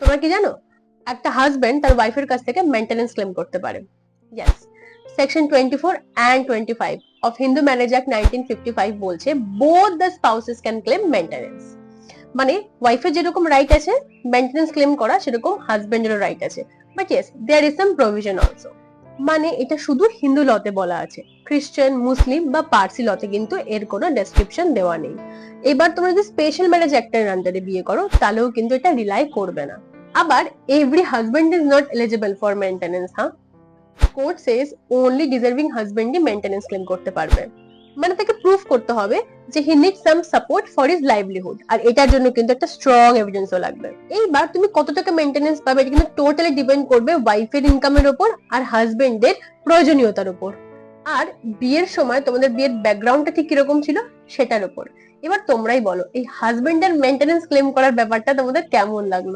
তোমরা কি জানো? একটা হাজবেন্ড তার ওয়াইফের কাছ থেকে মেনটেনেন্স ক্লেম করতে পারে। Section twenty four and twenty five of Hindu marriage act nineteen fifty five বলছে both the spouses can claim মানে ওয়াইফের যেরকম রাইট আছে ক্লেম করা সেরকম হাজবেন্ডেরও রাইট আছে। But yes there is some provision also মানে এটা শুধু হিন্দু লতে বলা আছে। খ্রিস্টান মুসলিম বা পার্সি লতে কিন্তু এর কোনো ডেসক্রিপশন দেওয়া নেই। এবার তোমরা যদি স্পেশাল ম্যারেজ অ্যাক্টের আন্ডারে বিয়ে করো, তাহলেও কিন্তু এটা রিলাই করবে না। আবার every husband is not eligible for maintenance হ্যাঁ কোর্ট সেজ ওনলি ডিজার্ভিং হাজবেন্ডই মেনটেনেন্স ক্লেম করতে পারবে। মানে তাকে প্রুফ করতে হবে যে he need some support for his livelihood আর এটার জন্য কিন্তু একটা স্ট্রং এভিডেন্সও লাগবে। এইবার তুমি কত টাকা মেনটেনেন্স পাবে এটা কিন্তু টোটালি ডিপেন্ড করবে ওয়াইফের ইনকামের উপর আর হাজবেন্ডের প্রয়োজনীয়তার উপর আর বিয়ের সময় তোমাদের বিয়ের ব্যাকগ্রাউন্ডটা ঠিক কীরকম ছিল সেটার উপর এবার তোমরাই বলো, এই হাজবেন্ডের মেনটেনেন্স ক্লেম করার ব্যাপারটা তোমাদের কেমন লাগল?